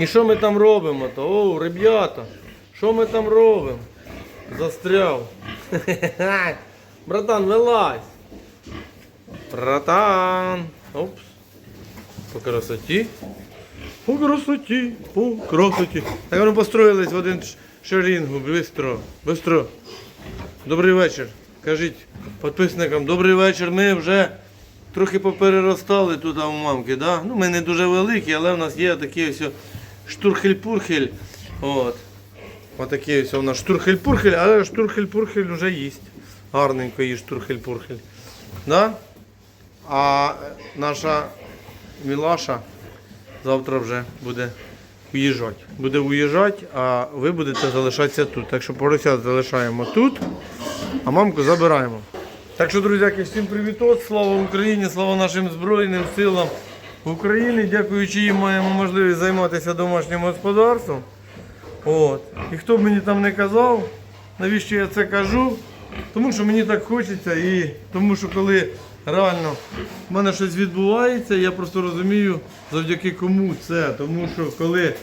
І що ми там робимо? То, о, ребята, що ми там робимо? Застряв. Братан, вилазь. Братан. Опс. По красоті. По красоті, по красоті. Так вони построїлись в один шерингу. Бистро, бистро. Добрий вечір. Кажіть підписникам, добрий вечір. Ми вже трохи попереростали тут у мамки. Да? Ну, ми не дуже великі, але в нас є такий ось штурхель-пурхель. От. Отакий у нас штурхель-пурхель, але штурхель-пурхель вже їсть. Гарненько їсть штурхель-пурхель. Да? А наша Мілаша завтра вже буде уїжджати. Буде уїжджати, а ви будете залишатися тут. Так що поросят залишаємо тут, а мамку забираємо. Так що, друзяки, всім привіт! Слава Україні, слава нашим Збройним силам України. Дякуючи їм маємо можливість займатися домашнім господарством. От. І хто б мені там не казав, навіщо я це кажу? Тому що мені так хочеться і тому що коли реально в мене щось відбувається, я просто розумію, завдяки кому це. Тому що коли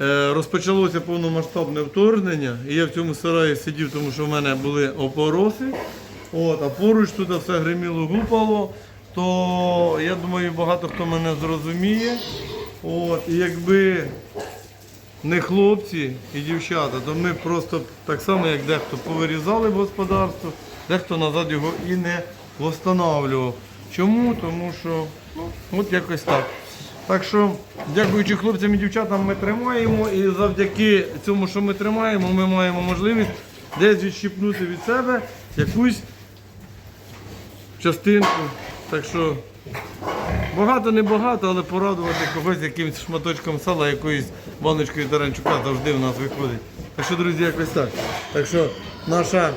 е, розпочалося повномасштабне вторгнення, і я в цьому сараї сидів, тому що в мене були опороси, от, а поруч тут все гриміло гупало, то я думаю, багато хто мене зрозуміє. От, і якби не хлопці і дівчата, то ми просто так само, як дехто повирізали б господарство, дехто назад його і не встановлював. Чому? Тому що ну, от якось так. Так що, дякуючи хлопцям і дівчатам, ми тримаємо, і завдяки цьому, що ми тримаємо, ми маємо можливість десь відщипнути від себе якусь частинку. Так що Багато не багато, але порадувати когось якимось шматочком сала, якоюсь баночкою таранчука завжди в нас виходить. Так що, друзі, якось так. Так що наша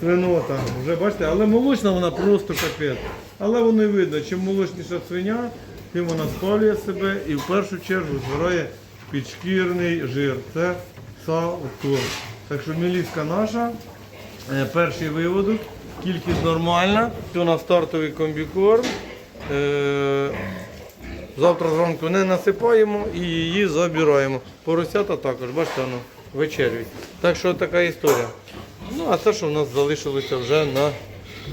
свинота, вже бачите, але молочна вона просто капець. Але воно і видно, чим молочніша свиня, тим вона спалює себе і в першу чергу збирає підшкірний жир. Це сало. Так що міліска наша. Е, Перший виводок, кількість нормальна. Це у нас стартовий комбікорм. Е, Завтра зранку не насипаємо і її забираємо. Поросята також, бачите, воно вечерюють. Так що така історія. Ну, а це, що в нас залишилося вже на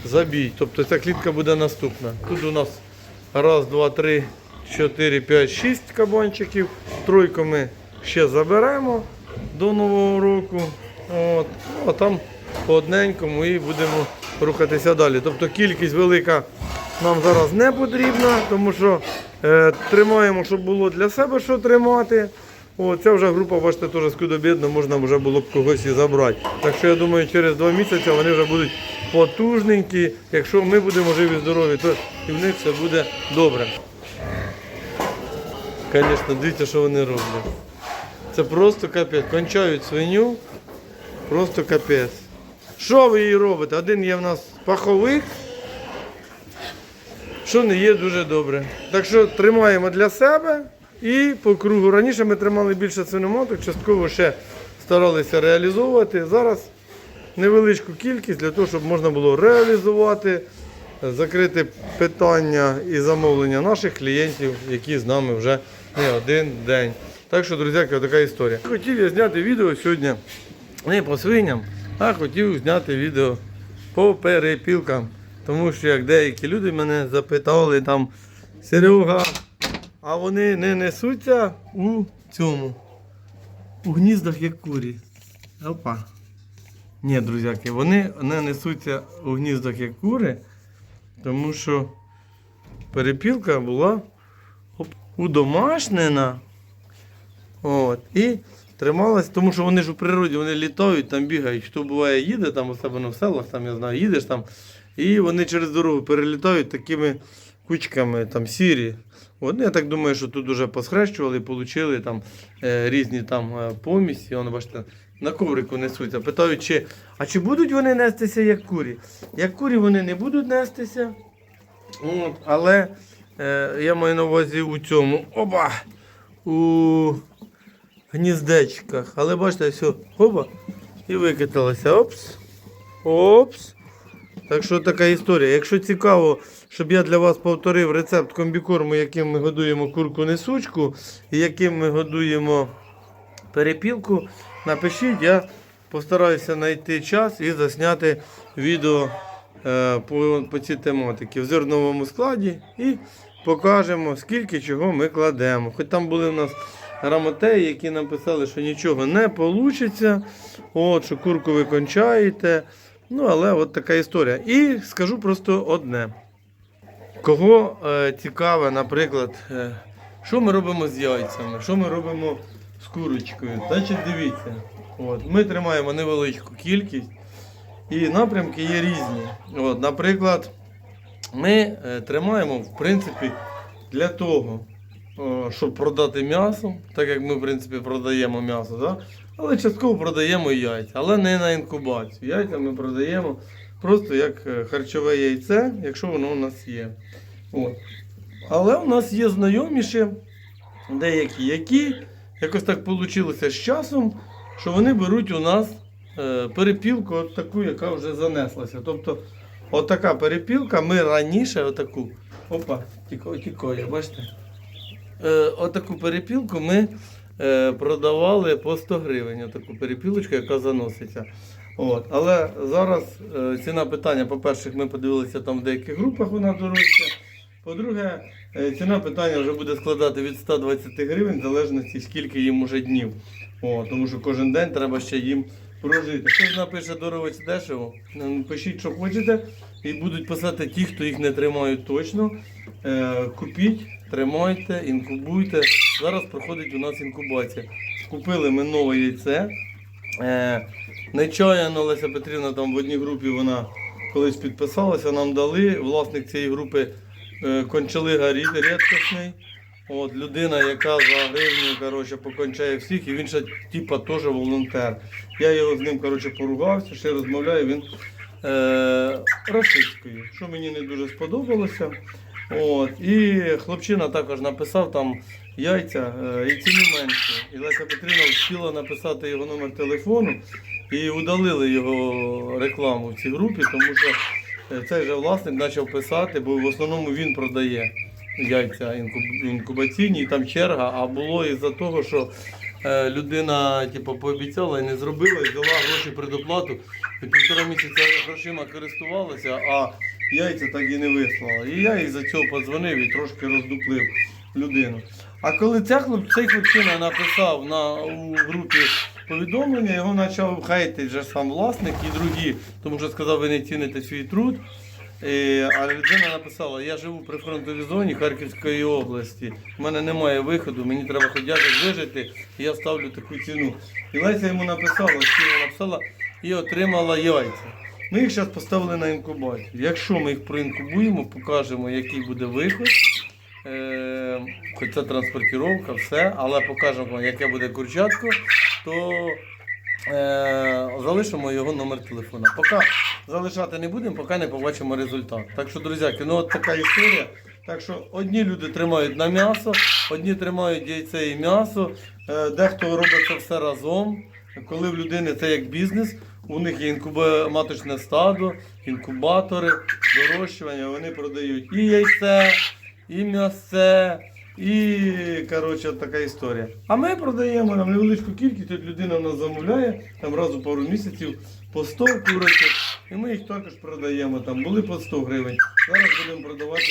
забій. Тобто ця клітка буде наступна. Тут у нас раз, два, три, чотири, п'ять, шість кабанчиків. Тройку ми ще заберемо до Нового року. От. Ну, а там по одненькому і будемо рухатися далі. Тобто кількість велика нам зараз не потрібна, тому що е, тримаємо, щоб було для себе що тримати. О, ця вже група, бачите, теж скудобідно, можна вже було б когось і забрати. Так що я думаю, через два місяці вони вже будуть потужненькі. Якщо ми будемо живі, здорові, то і в них все буде добре. Звісно, дивіться, що вони роблять. Це просто капець. Кончають свиню, просто капець. Що ви їй робите? Один є в нас паховик, що не є дуже добре. Так що тримаємо для себе і по кругу. Раніше ми тримали більше свиноматок, частково ще старалися реалізовувати. Зараз невеличку кількість для того, щоб можна було реалізувати, закрити питання і замовлення наших клієнтів, які з нами вже не один день. Так що, друзяки, така історія. Хотів я зняти відео сьогодні не по свиням, а хотів зняти відео по перепілкам. Тому що як деякі люди мене запитали там, Серега, а вони не несуться у цьому, у гніздах як курі. Опа. Ні, друзяки, вони не несуться у гніздах як кури, тому що перепілка була удомашнена. От, і трималась, тому що вони ж у природі вони літають, там бігають. Хто буває, їде там у себе в селах, там я знаю, їдеш там, і вони через дорогу перелітають такими кучками там сірі. От, я так думаю, що тут вже посхрещували, отримали там е, різні там е, помісі. Воно, бачите, на коврику несуться. Питають, чи, а чи будуть вони нестися як курі? Як курі вони не будуть нестися. От, але е, я маю на увазі у цьому. Оба! У гніздечках. Але бачите, все, опа, і викаталося. Опс. Опс. Так що така історія. Якщо цікаво, щоб я для вас повторив рецепт комбікорму, яким ми годуємо курку несучку, і яким ми годуємо перепілку, напишіть, я постараюся знайти час і засняти відео е, по, по цій тематиці в зерновому складі і покажемо, скільки чого ми кладемо. Хоч там були в нас грамотеї, які написали, що нічого не вийде, от, що курку ви кончаєте. Ну, але от така історія. І скажу просто одне. Кого е, цікаве, наприклад, е, що ми робимо з яйцями, що ми робимо з курочкою. Значить, дивіться, от, ми тримаємо невеличку кількість, і напрямки є різні. От, наприклад, ми е, тримаємо, в принципі, для того, щоб продати м'ясо, так як ми, в принципі, продаємо м'ясо, да? але частково продаємо яйця, але не на інкубацію. Яйця ми продаємо просто як е, харчове яйце, якщо воно у нас є. От. Але у нас є знайомі ще деякі, які якось так вийшло з часом, що вони беруть у нас е, перепілку, от таку, яка вже занеслася. Тобто, от перепілка, ми раніше отаку. Опа, тікає, бачите? Е, отаку перепілку ми е, продавали по 100 гривень. Отаку перепілочку, яка заноситься. От. Але зараз е, ціна питання, по-перше, ми подивилися там в деяких групах, вона дорожча. По-друге, ціна питання вже буде складати від 120 гривень, в залежності скільки їм уже днів. О, тому що кожен день треба ще їм прожити. Хтось напише дорого чи дешево, пишіть, що хочете, і будуть писати ті, хто їх не тримають точно. Е, купіть, тримайте, інкубуйте. Зараз проходить у нас інкубація. Купили ми нове яйце. Е, нечаяно Леся Петрівна там в одній групі вона колись підписалася, нам дали. Власник цієї групи е, кончалига рід- рідкісний. От, людина, яка за гривню коротше, покончає всіх, і він ще типа теж волонтер. Я його з ним коротше, поругався, ще розмовляю, він е, російською, що мені не дуже сподобалося. От, і хлопчина також написав там яйця е, і ціну менше. І Леся Петрівна встигла написати його номер телефону і удалили його рекламу в цій групі, тому що е, цей же власник почав писати, бо в основному він продає яйця інкуб- інкубаційні, і там черга, а було із-за того, що е, людина типу, пообіцяла і не зробила, і взяла гроші предоплату, і півтора місяця грошима користувалася, а яйця так і не вислала. І я із-за цього подзвонив і трошки роздуплив людину. А коли ця хлоп, цей хлопчина написав на у групі повідомлення, його почав хейтити вже сам власник і другі, тому що сказав, ви не ціните свій труд. Е, А людина написала, я живу при фронтовій зоні Харківської області. У мене немає виходу, мені треба якось вижити, і я ставлю таку ціну. І Леся йому написала, скільки написала і отримала яйця. Ми їх зараз поставили на інкубацію. Якщо ми їх проінкубуємо, покажемо, який буде виход. Е, хоч це транспортировка, все, але покажемо, яке буде курчатко, то е, залишимо його номер телефона. Поки залишати не будемо, поки не побачимо результат. Так що, друзяки, ну от така історія. Так що одні люди тримають на м'ясо, одні тримають яйце і м'ясо, е, дехто робить це все разом. Коли в людини це як бізнес, у них є інкуба- маточне стадо, інкубатори, вирощування, вони продають і яйце, і м'ясе, і коротше, така історія. А ми продаємо нам невеличку кількість, от людина нас замовляє там раз у пару місяців по 100 курочок, і ми їх також продаємо. Там були по 100 гривень. Зараз будемо продавати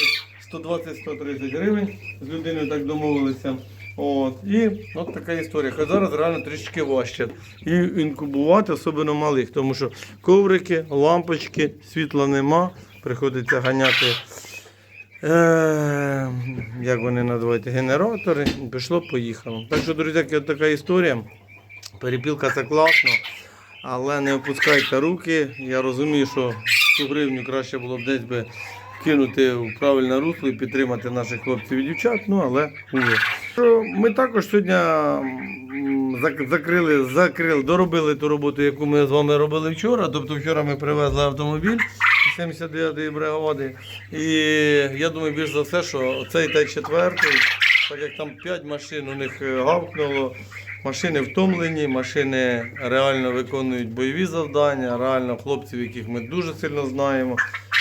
120-130 гривень. З людиною так домовилися. От, і от така історія. Хоч зараз реально трішки важче. І інкубувати, особливо малих, тому що коврики, лампочки, світла нема, приходиться ганяти. Е, як вони називають, генератори. Пішло, поїхало. Так що, друзі, така історія. Перепілка це класно, але не опускайте руки. Я розумію, що цю гривню краще було б десь би кинути в правильне русло і підтримати наших хлопців і дівчат, ну але. Ми також сьогодні закрили, закрили, доробили ту роботу, яку ми з вами робили вчора. Тобто вчора ми привезли автомобіль. 79-ї бригади. І я думаю, більш за все, що цей Т-4, так як там 5 машин у них е, гавкнуло, Машини втомлені, машини реально виконують бойові завдання, реально хлопців, яких ми дуже сильно знаємо.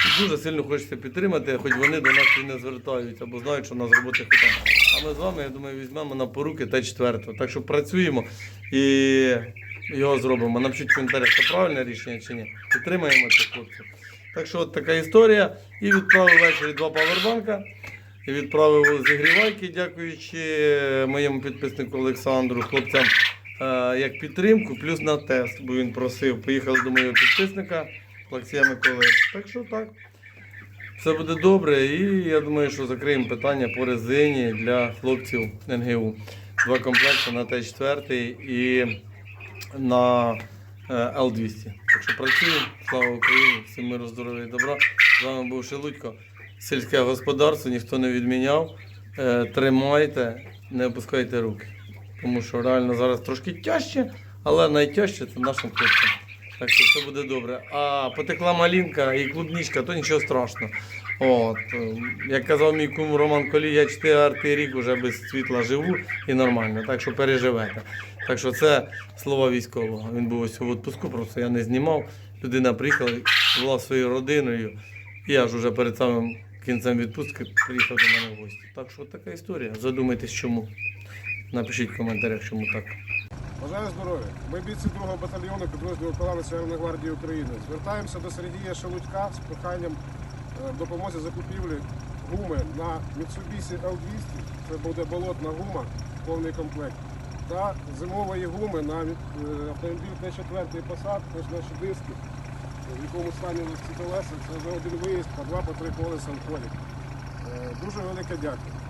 І дуже сильно хочеться підтримати, хоч вони до нас і не звертаються, бо знають, що у нас роботи хватає. А ми з вами, я думаю, візьмемо на поруки Т4. Так що працюємо і його зробимо. Напишіть в коментарях, це правильне рішення чи ні. Підтримаємо цих хлопців. Так що от така історія. І відправив ввечері два павербанка. Відправив зігрівайки, дякуючи моєму підписнику Олександру, хлопцям е, як підтримку, плюс на тест, бо він просив. Поїхали до моєго підписника Олексія Миколи. Так що так. Все буде добре, і я думаю, що закриємо питання по резині для хлопців НГУ. Два комплекти на Т4 і на е, Л200. Так що працюємо. Слава Україні! Всім миру, здоров'я і добра. З вами був Шелудько. Сільське господарство ніхто не відміняв. Е, Тримайте, не опускайте руки. Тому що реально зараз трошки тяжче, але найтяжче це нашим хлопцям. Так що все буде добре. А потекла малінка і клубничка, то нічого страшного. От, е, як казав мій кум Роман Колій, я четвертий рік вже без світла живу і нормально, так що переживете. Так що це слова військового. Він був ось у відпуску, просто я не знімав. Людина приїхала, була своєю родиною. Я ж уже перед самим кінцем відпустки приїхав до мене в гості. Так що така історія. Задумайтесь чому. Напишіть в коментарях, чому так. Бажаю здоров'я. Ми бійці 2-го батальйону підрозділу Палави Національної гвардії України. Звертаємося до Середія Шелудька з проханням е, допомоги закупівлі гуми на Mitsubishi L200. Це буде болотна гума, повний комплект. Та зимової гуми на е, автомобіль Т4 Passat, теж наші диски, в якому стані ці колеса. Це за один виїзд, по два, по три колеса в полі. Дуже велике дякую.